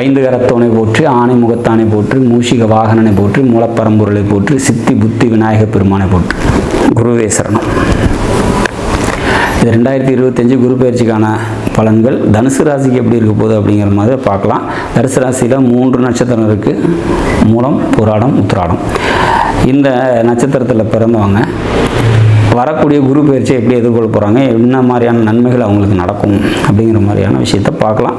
ஐந்து கரத்தோனை போற்றி ஆணை முகத்தானை போற்றி மூஷிக வாகனனை போற்றி மூலப்பரம்பொருளை போற்றி சித்தி புத்தி விநாயக பெருமானை போற்றி. குருவே சரணம். இது ரெண்டாயிரத்தி இருபத்தஞ்சு குரு பயிற்சிக்கான பலன்கள். தனுசு ராசிக்கு எப்படி இருக்க போகுது அப்படிங்கிற மாதிரி பார்க்கலாம். தனுசு ராசியில் மூன்று நட்சத்திரம் இருக்குது மூலம் புராடம் உத்திராடம். இந்த நட்சத்திரத்தில் பிறந்தவங்க வரக்கூடிய குரு பயிற்சியை எப்படி எதிர்கொள்ள போகிறாங்க என்ன மாதிரியான நன்மைகள் அவங்களுக்கு நடக்கும் அப்படிங்கிற மாதிரியான விஷயத்த பார்க்கலாம்.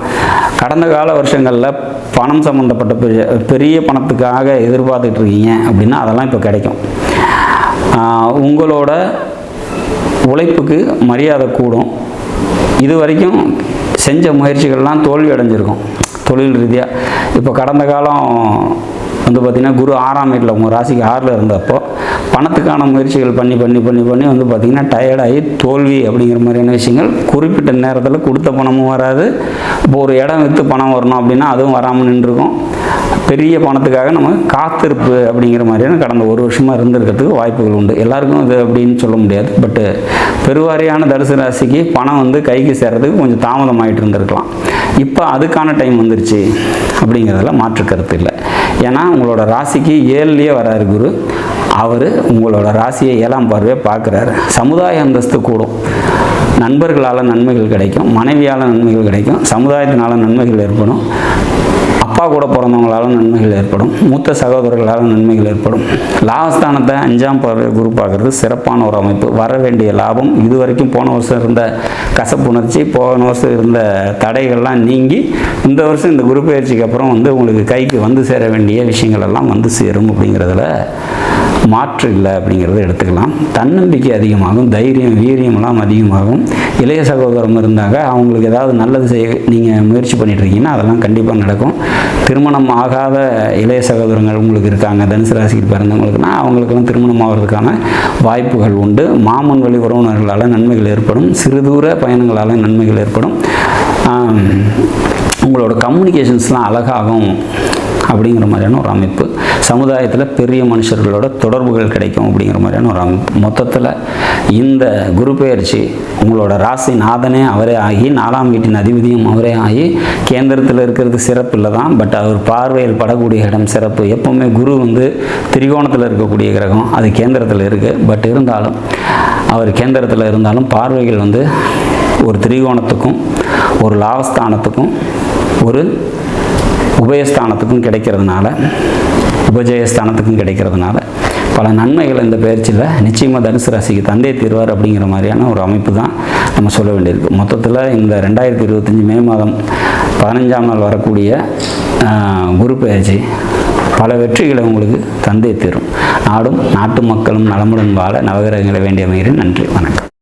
கடந்த கால வருஷங்களில் பணம் சம்மந்தப்பட்ட பெரிய பெரிய பணத்துக்காக எதிர்பார்த்துட்டு இருக்கீங்க அப்படின்னா அதெல்லாம் இப்போ கிடைக்கும். உங்களோட உழைப்புக்கு மரியாதை கூடும். இது வரைக்கும் செஞ்ச முயற்சிகள்லாம் தோல்வி அடைஞ்சிருக்கும் தொழில் ரீதியாக இப்போ கடந்த காலம் வந்து பார்த்திங்கன்னா குரு ஆறாம் வீட்டில் உங்கள் ராசிக்கு ஆறில் இருந்தப்போ பணத்துக்கான முயற்சிகள் பண்ணி பண்ணி பண்ணி பண்ணி வந்து பார்த்திங்கன்னா டயர்டாகி தோல்வி அப்படிங்கிற மாதிரியான விஷயங்கள் குறிப்பிட்ட நேரத்தில் கொடுத்த பணமும் வராது. இப்போ ஒரு இடம் விற்று பணம் வரணும் அப்படின்னா அதுவும் வராமல் நின்றுருக்கும். பெரிய பணத்துக்காக நம்ம காத்திருப்பு அப்படிங்கிற மாதிரியான கடந்த ஒரு வருஷமாக இருந்திருக்கிறதுக்கு வாய்ப்புகள் உண்டு. எல்லாருக்கும் இது அப்படின்னு சொல்ல முடியாது. பட்டு பெருவாரியான தனுசு ராசிக்கு பணம் வந்து கைக்கு சேர்றதுக்கு கொஞ்சம் தாமதமாயிட்டு இருந்திருக்கலாம். இப்போ அதுக்கான டைம் வந்துருச்சு அப்படிங்கிறதுல மாற்று கருத்து இல்லை. ஏன்னா உங்களோட ராசிக்கு ஏழுலேயே வராரு குரு. அவர் உங்களோட ராசியை ஏழாம் பார்வையை பார்க்குறாரு. சமுதாய அந்தஸ்து கூடும். நண்பர்களால் நன்மைகள் கிடைக்கும். மனைவியால் நன்மைகள் கிடைக்கும். சமுதாயத்தினால நன்மைகள் ஏற்படும். அப்பா கூட பிறந்தவங்களால நன்மைகள் ஏற்படும். மூத்த சகோதரர்களால் நன்மைகள் ஏற்படும். லாபஸ்தானத்தை அஞ்சாம் பார்வை குரு பார்க்கறது சிறப்பான ஒரு அமைப்பு. வர வேண்டிய லாபம் இது வரைக்கும் போன வருஷம் இருந்த கசப்புணர்ச்சி போன வருஷம் இருந்த தடைகள்லாம் நீங்கி இந்த வருஷம் இந்த குரு பயிற்சிக்கு அப்புறம் வந்து உங்களுக்கு கைக்கு வந்து சேர வேண்டிய விஷயங்கள் எல்லாம் வந்து சேரும் அப்படிங்கிறதுல மாற்று இல்லை அப்படிங்கிறத எடுத்துக்கலாம். தன்னம்பிக்கை அதிகமாகும் தைரியம் வீரியமெல்லாம் அதிகமாகும். இளைய சகோதரம் இருந்தாங்க அவங்களுக்கு ஏதாவது நல்லது செய்ய நீங்கள் முயற்சி பண்ணிட்டு இருக்கீங்கன்னா அதெல்லாம் கண்டிப்பாக நடக்கும். திருமணம் ஆகாத இளைய சகோதரங்கள் உங்களுக்கு இருக்காங்க. தனுசு ராசிக்கு பிறந்தவங்களுக்குனா அவங்களுக்கெல்லாம் திருமணம் ஆகிறதுக்கான வாய்ப்புகள் உண்டு. மாமன் வழி உறவினர்களால் நன்மைகள் ஏற்படும். சிறுதூர பயணங்களால் நன்மைகள் ஏற்படும். உங்களோட கம்யூனிகேஷன்ஸ்லாம் அழகாகும் அப்படிங்கிற மாதிரியான ஒரு அமைப்பு. சமுதாயத்தில் பெரிய மனுஷர்களோட தொடர்புகள் கிடைக்கும் அப்படிங்கிற மாதிரியான ஒரு அமைப்பு. மொத்தத்தில் இந்த குரு பெயர்ச்சி உங்களோட ராசி நாதனே அவரே ஆகி நாலாம் வீட்டின் அதிபதியும் அவரே ஆகி கேந்திரத்தில் இருக்கிறது சிறப்பு இல்லை தான் பட் அவர் பார்வையில் படக்கூடிய இடம் சிறப்பு. எப்பவுமே குரு வந்து திரிகோணத்தில் இருக்கக்கூடிய கிரகம் அது கேந்திரத்தில் இருக்குது பட் இருந்தாலும் அவர் கேந்திரத்தில் இருந்தாலும் பார்வைகள் வந்து ஒரு திரிகோணத்துக்கும் ஒரு லாபஸ்தானத்துக்கும் ஒரு உபயஸ்தானத்துக்கும் கிடைக்கிறதுனால உபஜயஸ்தானத்துக்கும் கிடைக்கிறதுனால பல நன்மைகள் இந்த பயிற்சியில் நிச்சயமாக தனுசு ராசிக்கு தந்தை தீர்வார் அப்படிங்கிற மாதிரியான ஒரு அமைப்பு தான் நம்ம சொல்ல வேண்டியிருக்கு. மொத்தத்தில் இந்த ரெண்டாயிரத்தி இருபத்தஞ்சி மே மாதம் பதினஞ்சாம் நாள் வரக்கூடிய குரு பயிற்சி பல வெற்றிகளை உங்களுக்கு தந்தை தீரும். நாடும் நாட்டு மக்களும் நலமுடன் வாழ நவகிரகங்களை வேண்டிய அமைகிறேன் நன்றி. வணக்கம்.